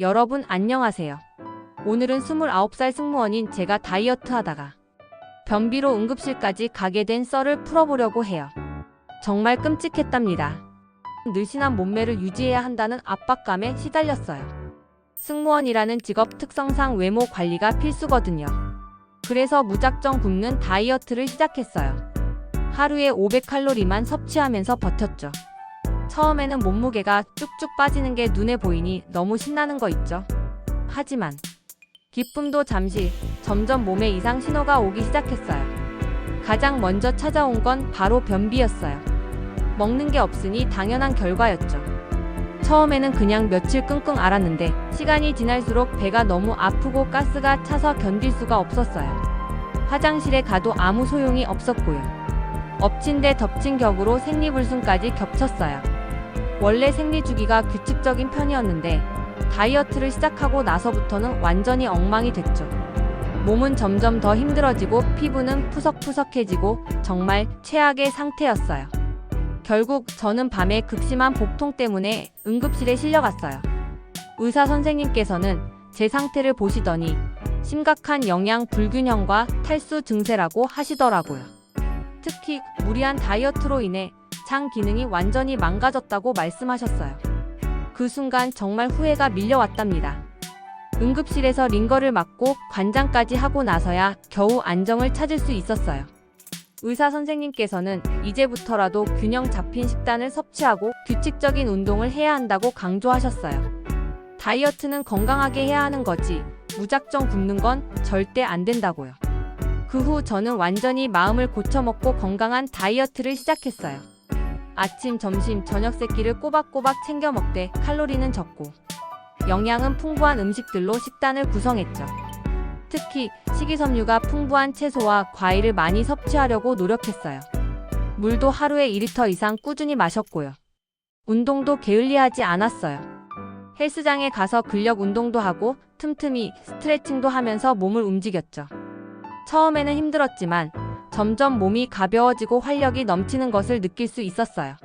여러분 안녕하세요. 오늘은 29살 승무원인 제가 다이어트 하다가 변비로 응급실까지 가게 된 썰을 풀어보려고 해요. 정말 끔찍했답니다. 늘씬한 몸매를 유지해야 한다는 압박감에 시달렸어요. 승무원이라는 직업 특성상 외모 관리가 필수거든요. 그래서 무작정 굶는 다이어트를 시작했어요. 하루에 500칼로리만 섭취하면서 버텼죠. 처음에는 몸무게가 쭉쭉 빠지는 게 눈에 보이니 너무 신나는 거 있죠. 하지만 기쁨도 잠시 점점 몸에 이상 신호가 오기 시작했어요. 가장 먼저 찾아온 건 바로 변비였어요. 먹는 게 없으니 당연한 결과였죠. 처음에는 그냥 며칠 끙끙 앓았는데 시간이 지날수록 배가 너무 아프고 가스가 차서 견딜 수가 없었어요. 화장실에 가도 아무 소용이 없었고요. 엎친 데 덮친 격으로 생리불순까지 겹쳤어요. 원래 생리 주기가 규칙적인 편이었는데 다이어트를 시작하고 나서부터는 완전히 엉망이 됐죠. 몸은 점점 더 힘들어지고 피부는 푸석푸석해지고 정말 최악의 상태였어요. 결국 저는 밤에 극심한 복통 때문에 응급실에 실려갔어요. 의사 선생님께서는 제 상태를 보시더니 심각한 영양 불균형과 탈수 증세라고 하시더라고요. 특히 무리한 다이어트로 인해 장 기능이 완전히 망가졌다고 말씀하셨어요. 그 순간 정말 후회가 밀려왔답니다. 응급실에서 링거를 맞고 관장까지 하고 나서야 겨우 안정을 찾을 수 있었어요. 의사 선생님께서는 이제부터라도 균형 잡힌 식단을 섭취하고 규칙적인 운동을 해야 한다고 강조하셨어요. 다이어트는 건강하게 해야 하는 거지, 무작정 굶는 건 절대 안 된다고요. 그 후 저는 완전히 마음을 고쳐먹고 건강한 다이어트를 시작했어요. 아침, 점심, 저녁 세 끼를 꼬박꼬박 챙겨 먹되 칼로리는 적고 영양은 풍부한 음식들로 식단을 구성했죠. 특히 식이섬유가 풍부한 채소와 과일을 많이 섭취하려고 노력했어요. 물도 하루에 2리터 이상 꾸준히 마셨고요. 운동도 게을리하지 않았어요. 헬스장에 가서 근력 운동도 하고 틈틈이 스트레칭도 하면서 몸을 움직였죠. 처음에는 힘들었지만 점점 몸이 가벼워지고 활력이 넘치는 것을 느낄 수 있었어요.